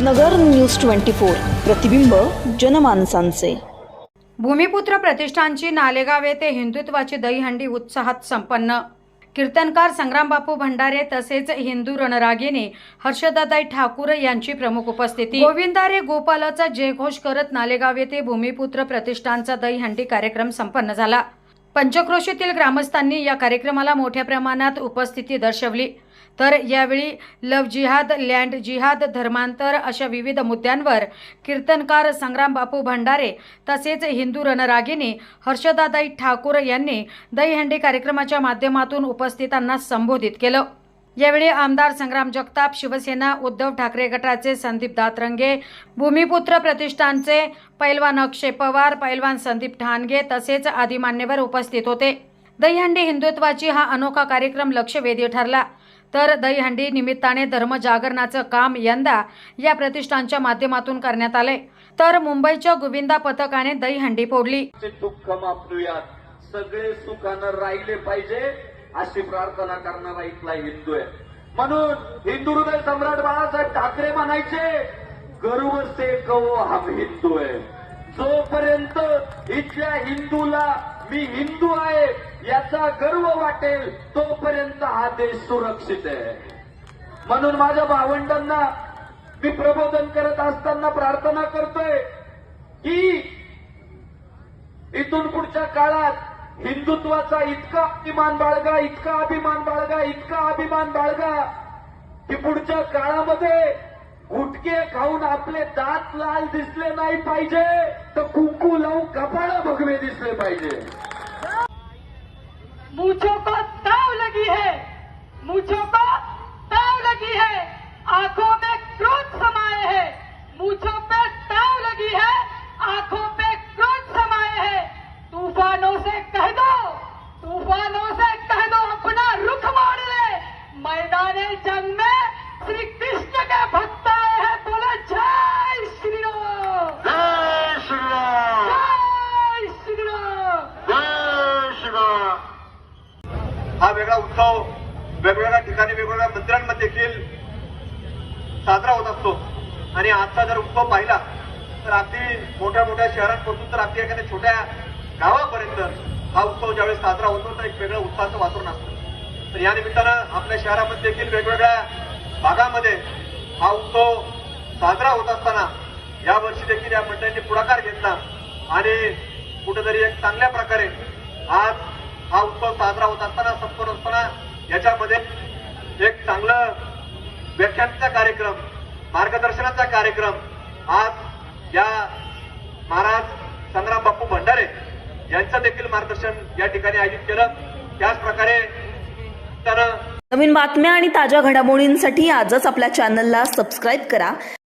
नगर news twenty four. प्रतिबिंब जनमानसांचे. भूमिपुत्र प्रतिष्ठानची नालेगाव येथे हिंदुत्वाची दहीहंडी उत्साहात संपन्न. कीर्तनकार संग्रामबापू भंडारे तसेच हिंदू रणरागिनी हर्षदादाई ठाकूर यांची प्रमुख उपस्थिती. गोविंदारे गोपालाचा जयघोष करत नालेगाव येथे भूमिपुत्र प्रतिष्ठानचा दहीहंडी कार्यक्रम संपन्न झाला. पंचक्रोशीतील ग्रामस्थांनी या कार्यक्रमाला मोठ्या प्रमाणात उपस्थिती दर्शवली. तर यावेळी लव जिहाद लँड जिहाद धर्मांतर अशा विविध मुद्द्यांवर कीर्तनकार संग्राम बापू भंडारे तसेच हिंदू रणरागिनी हर्षदादाई ठाकूर यांनी दहीहंडी कार्यक्रमाच्या माध्यमातून उपस्थितांना संबोधित केलं. यावेळी आमदार संग्राम जगताप शिवसेना उद्धव ठाकरे गटाचे संदीप दातरंगे भूमिपुत्र प्रतिष्ठानचे पैलवान अक्षय पवार पैलवान संदीप ठाणगे तसेच आदी मान्यवर उपस्थित होते. दहीहंडी हिंदुत्वाची हा अनोखा कार्यक्रम लक्षवेधी ठरला. तर दहीहंडी निमित्ताने धर्मजागरणाचं काम यंदा या प्रतिष्ठानच्या माध्यमातून करण्यात आले. तर मुंबईच्या गोविंदा पथकाने दहीहंडी फोडली. सगळे सुखानं राहिले पाहिजे. अशी प्रार्थना करणारा इथला हिंदू आहे. म्हणून हिंदू हृदय सम्राट बाळासाहेब ठाकरे म्हणायचे गर्व से कहो हम हिंदू आहे जोपर्यंत इथल्या हिंदूला मी हिंदू आहे याचा गर्व वाटेल तोपर्यंत हा देश सुरक्षित आहे. म्हणून माझ्या भावंडांना मी प्रबोधन करत असताना प्रार्थना करतोय की इथून पुढच्या काळात हिंदुत्वाचा इतका अभिमान बाळगा इतका अभिमान बाळगा इतका अभिमान बाळगा की पुढच्या काळामध्ये गुटके खाऊन आपले दात लाल दिसले नाही पाहिजे तर कुंकू लावून कपाळ भगवे दिसले पाहिजे. मुझो को ताव लगी है मुझो को ताव लगी है आंखों वेगळा उत्सव वेगवेगळ्या ठिकाणी वेगवेगळ्या मंदिरांमध्ये देखील साजरा होत असतो. आणि आजचा जर उत्सव पाहिला तर अगदी मोठ्या मोठ्या शहरांपासून तर अगदी एखाद्या छोट्या गावापर्यंत हा उत्सव ज्यावेळेस साजरा होतो तर एक वेगळं उत्साहाचं वातावरण असतं. तर या निमित्तानं आपल्या शहरामध्ये देखील वेगवेगळ्या भागामध्ये हा उत्सव साजरा होत असताना यावर्षी देखील या मंडळांनी पुढाकार घेतला. आणि कुठेतरी एक चांगल्या प्रकारे आज हा उत्सव साजरा होत असताना संपन्न असताना याच्यामध्ये एक चांगलं व्याख्यानचा कार्यक्रम मार्गदर्शनाचा कार्यक्रम आज या महाराज संग्राम बापू भंडारे यांचं देखील मार्गदर्शन या ठिकाणी आयोजित केलं. त्याच प्रकारे नवीन बातम्या आणि ताज्या घडामोडींसाठी आजच आपल्या चॅनलला सबस्क्राईब करा.